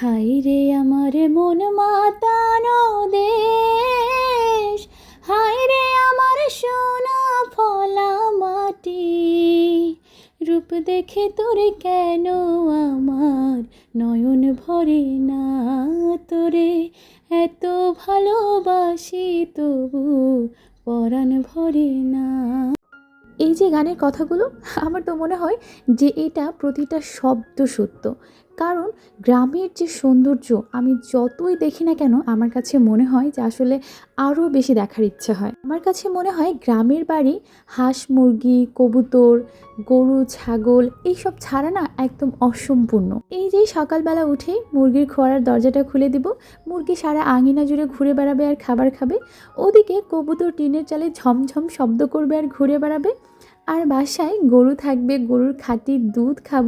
High রে আমার মন মাতানো দেশ হাই রে আমার সোনা ফলা মাটি। রূপ দেখে তোরে কেন আমার নয়ন ভরে না তোরে? এত ভালোবাসি তবু পরাণ ভরে না। এই যে গানের কথাগুলো, আমার তো মনে হয় যে এটা প্রতিটা শব্দ সত্য। কারণ গ্রামের যে সৌন্দর্য আমি যতই দেখি না কেন আমার কাছে মনে হয় যে আসলে আরও বেশি দেখার ইচ্ছে হয়। আমার কাছে মনে হয় গ্রামের বাড়ি হাঁস, মুরগি, কবুতর, গরু, ছাগল এইসব ছাড়া না একদম অসম্পূর্ণ। এই যে সকালবেলা উঠে মুরগির খোয়ারার দরজাটা খুলে দিব, মুরগি সারা আঙিনা জুড়ে ঘুরে বেড়াবে আর খাবার খাবে, ওদিকে কবুতর টিনের চালে ঝমঝম শব্দ করবে আর ঘুরে বেড়াবে। আর বাসায় গরু থাকবে, গরুর খাঁটি দুধ খাব,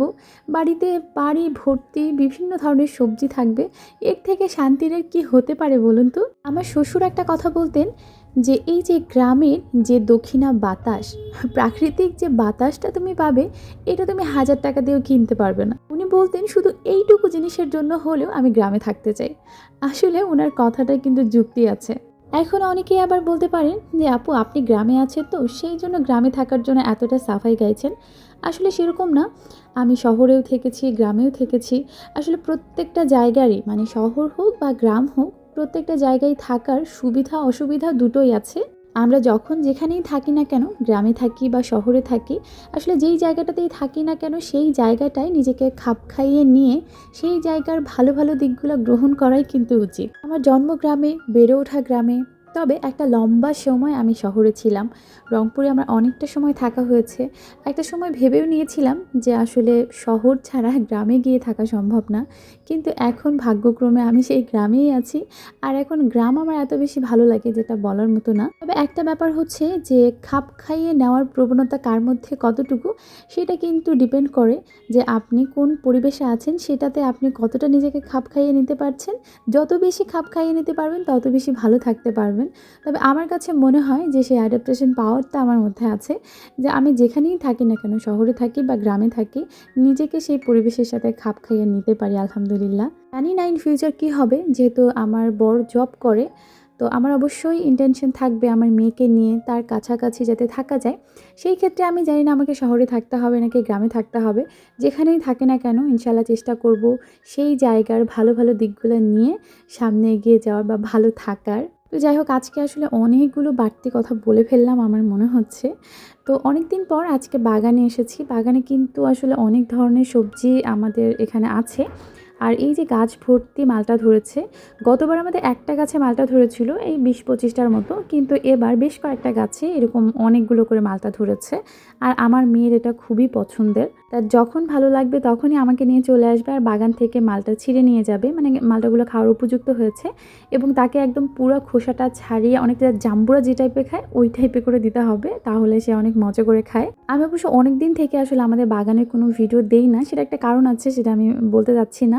বাড়িতে বাড়ি ভর্তি বিভিন্ন ধরনের সবজি থাকবে। এর থেকে শান্তির কি হতে পারে বলুন তো? আমার শ্বশুর একটা কথা বলতেন যে, এই যে গ্রামের যে দক্ষিণা বাতাস, প্রাকৃতিক যে বাতাসটা তুমি পাবে, এটা তুমি হাজার টাকা দিয়েও কিনতে পারবে না। উনি বলতেন, শুধু এইটুকু জিনিসের জন্য হলেও আমি গ্রামে থাকতে চাই। আসলে ওনার কথাটা কিন্তু যুক্তি আছে। এখন অনেকেই আবার বলতে পারেন যে, আপু, আপনি গ্রামে আছেন তো, সেই জন্য গ্রামে থাকার জন্য এতটা সাফাই গাইছেন। আসলে সেরকম না। আমি শহরেও থেকেছি, গ্রামেও থেকেছি। আসলে প্রত্যেকটা জায়গারই মানে শহর হোক বা গ্রাম হোক, প্রত্যেকটা জায়গায় থাকার সুবিধা, অসুবিধা দুটোই আছে। আমরা যখন যেখানেই থাকি না কেন, গ্রামে থাকি বা শহরে থাকি, আসলে যেই জায়গাটাতেই থাকি না কেন, সেই জায়গাটায় নিজেকে খাপ খাইয়ে নিয়ে সেই জায়গার ভালো ভালো দিকগুলো গ্রহণ করাই কিন্তু উচিত। আমার জন্মগ্রামে, বেড়ে ওঠা গ্রামে তবে একটা লম্বা সময় আমি শহরে ছিলাম। রংপুরে আমার অনেকটা সময় থাকা হয়েছে। একটা সময় ভেবেও নিয়েছিলাম যে আসলে শহর ছাড়া গ্রামে গিয়ে থাকা সম্ভব না। কিন্তু এখন ভাগ্যক্রমে আমি সেই গ্রামেই আছি। আর এখন গ্রাম আমার এত বেশি ভালো লাগে যেটা বলার মতো না। তবে একটা ব্যাপার হচ্ছে যে খাপ খাইয়ে নেওয়ার প্রবণতা কার মধ্যে কতটুকু সেটা কিন্তু ডিপেন্ড করে যে আপনি কোন পরিবেশে আছেন সেটাতে আপনি কতটা নিজেকে খাপ খাইয়ে নিতে পারছেন। যত বেশি খাপ খাইয়ে নিতে পারবেন তত বেশি ভালো থাকতে পারবেন। তবে আমার কাছে মনে হয় যে সেই অ্যাডাপ্টেশন পাওয়ারটা আমার মধ্যে আছে যে আমি যেখানেই থাকি না কেন, শহরে থাকি বা গ্রামে থাকি, নিজেকে সেই পরিবেশের সাথে খাপ খাইয়ে নিতে পারি, আলহামদুলিল্লাহ। জানি না ইন ফিউচার কী হবে, যেহেতু আমার বর জব করে, তো আমার অবশ্যই ইন্টেনশন থাকবে আমার মেয়েকে নিয়ে তার কাছাকাছি যাতে থাকা যায়। সেই ক্ষেত্রে আমি জানি না আমাকে শহরে থাকতে হবে নাকি গ্রামে থাকতে হবে, যেখানেই থাকে না কেন ইনশাল্লাহ চেষ্টা করব সেই জায়গার ভালো ভালো দিকগুলো নিয়ে সামনে এগিয়ে যাওয়ার বা ভালো থাকার। তো যাই হোক, আজকে আসলে অনেকগুলো বাড়তি কথা বলে ফেললাম আমার মনে হচ্ছে। তো অনেক দিন পর আজকে বাগানে এসেছি। বাগানে কিন্তু আসলে অনেক ধরনের সবজি আমাদের এখানে আছে। আর এই যে গাছ ভর্তি মালটা ধরেছে, গতবার আমাদের একটা গাছে মালটা ধরেছিল এই বিশ পঁচিশটার মতো, কিন্তু এবার বেশ কয়েকটা গাছে এরকম অনেকগুলো করে মালটা ধরেছে। আর আমার মেয়ের এটা খুবই পছন্দের। তার যখন ভালো লাগবে তখনই আমাকে নিয়ে চলে আসবে আর বাগান থেকে মালটা ছিঁড়ে নিয়ে যাবে। মানে মালটাগুলো খাওয়ার উপযুক্ত হয়েছে এবং তাকে একদম পুরো খোসাটা ছাড়িয়ে অনেকটা জাম্বুরা যে টাইপের খায়, ওই টাইপে করে দিতে হবে, তাহলে সে অনেক মজা করে খায়। আমি অবশ্য অনেক দিন থেকে আসলে আমাদের বাগানের কোনো ভিডিও দেই না, সেটা একটা কারণ আছে, সেটা আমি বলতে যাচ্ছি না।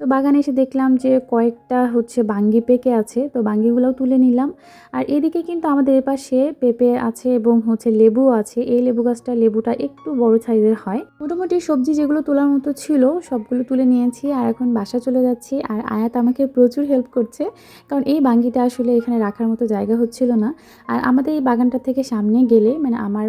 তো বাগানে এসে দেখলাম যে কয়েকটা হচ্ছে বাঙ্গি পেকে আছে, তো বাঙ্গিগুলোও তুলে নিলাম। আর এদিকে কিন্তু আমাদের পাশে পেঁপে আছে এবং হচ্ছে লেবু আছে। এই লেবু গাছটা লেবুটা একটু বড় সাইজের হয়। মোটামুটি সবজি যেগুলো তোলার মতো ছিল, সবগুলো তুলে নিয়েছি আর এখন বাসা চলে যাচ্ছি। আর আয়াত আমাকে প্রচুর হেল্প করছে, কারণ এই বাঙ্গিটা আসলে এখানে রাখার মতো জায়গা হচ্ছিল না। আর আমাদের এই বাগানটা থেকে সামনে গেলে মানে আমার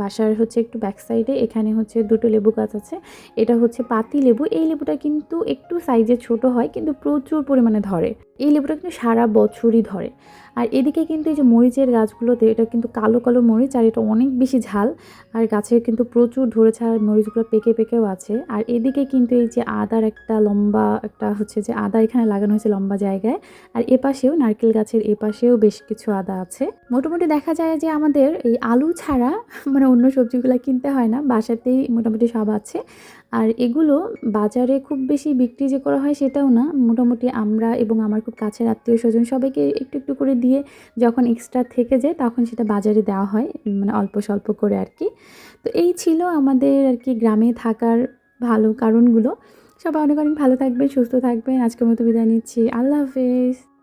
বাসার হচ্ছে একটু ব্যাক সাইডে এখানে হচ্ছে দুটো লেবু গাছ আছে। এটা হচ্ছে পাতি লেবু। এই লেবুটা কিন্তু একটু সাইজে ছোট হয় কিন্তু প্রচুর পরিমাণে ধরে। এই লেবুটা কিন্তু সারা বছরই ধরে। আর এদিকে কিন্তু এই যে মরিচের গাছগুলোতে, এটা কিন্তু কালো কালো মরিচ আর এটা অনেক বেশি ঝাল। আর গাছে কিন্তু প্রচুর ধরেছে আর মরিচগুলো পেকে পেকেও আছে। আর এদিকে কিন্তু এই যে আদার একটা লম্বা একটা হচ্ছে যে আদা এখানে লাগানো হয়েছে লম্বা জায়গায়। আর এপাশেও নারকেল গাছের এপাশেও বেশ কিছু আদা আছে। মোটামুটি দেখা যায় যে আমাদের এই আলু ছাড়া মানে অন্য সবজিগুলো কিনতে হয় না, বাসাতেই মোটামুটি সব আছে। আর এগুলো বাজারে খুব বেশি বিক্রি যে করা হয় সেটাও না। মোটামুটি আমরা এবং আমার খুব কাছের আত্মীয় স্বজন সবাইকে একটু একটু করে দিয়ে যখন এক্সট্রা থেকে যায় তখন সেটা বাজারে দেওয়া হয় মানে অল্প স্বল্প করে আর কি তো এই ছিল আমাদের আর কি গ্রামে থাকার ভালো কারণগুলো। সবাই অনেক অনেক ভালো থাকবেন, সুস্থ থাকবেন। আজকের মতো বিদায় নিচ্ছি। আল্লাহ হাফেজ।